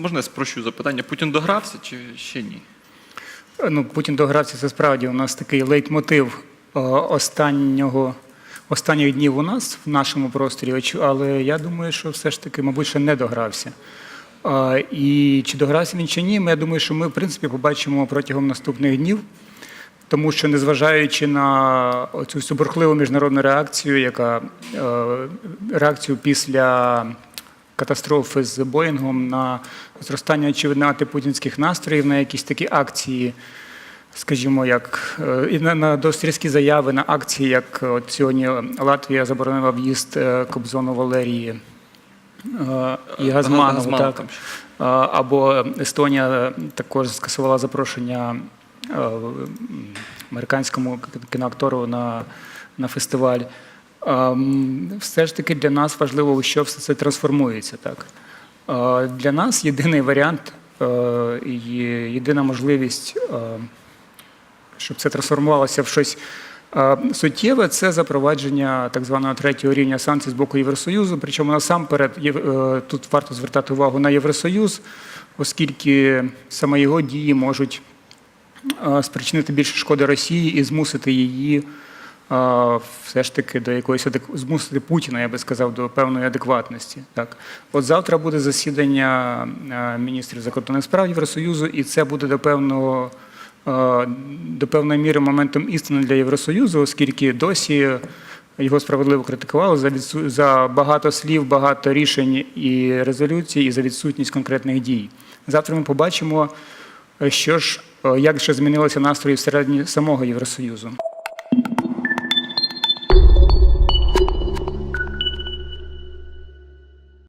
можна я спрощу запитання? Путін догрався чи ще ні? Ну, Путін догрався, це справді у нас такий лейтмотив е, останнього, останніх днів у нас в нашому просторі, але я думаю, що все ж таки, мабуть, ще не догрався. Е, І чи догрався він чи ні, я думаю, що ми, в принципі, побачимо протягом наступних днів. Тому що, незважаючи на цю бурхливу міжнародну реакцію, яка е, реакцію після катастрофи з Боїнгом на зростання очевидно антипутінських настроїв, на якісь такі акції, скажімо, як е, і на, на досить різкі заяви на акції, як от сьогодні Латвія заборонила в'їзд е, Кобзону Валерії е, і Газманов так. Або Естонія також скасувала запрошення е, американському кіноактору на, на фестиваль. А, м, Все ж таки для нас важливо, що все це трансформується. Так? Для нас єдиний варіант е, і єдина можливість, е, щоб це трансформувалося в щось е, суттєве, це запровадження так званого третього рівня санкцій з боку Євросоюзу. Причому насамперед е, тут варто звертати увагу на Євросоюз, оскільки саме його дії можуть е, спричинити більше шкоди Росії і змусити її е, все ж таки до якоїсь адек- змусити Путіна, я би сказав, до певної адекватності. Так, от завтра буде засідання міністрів закордонних справ Євросоюзу, і це буде до певного. До певної міри моментом істини для Євросоюзу, оскільки досі його справедливо критикували за відсу- за багато слів, багато рішень і резолюцій, і за відсутність конкретних дій. Завтра ми побачимо, е, що ж, е, як ще змінилися настрої всередині самого Євросоюзу.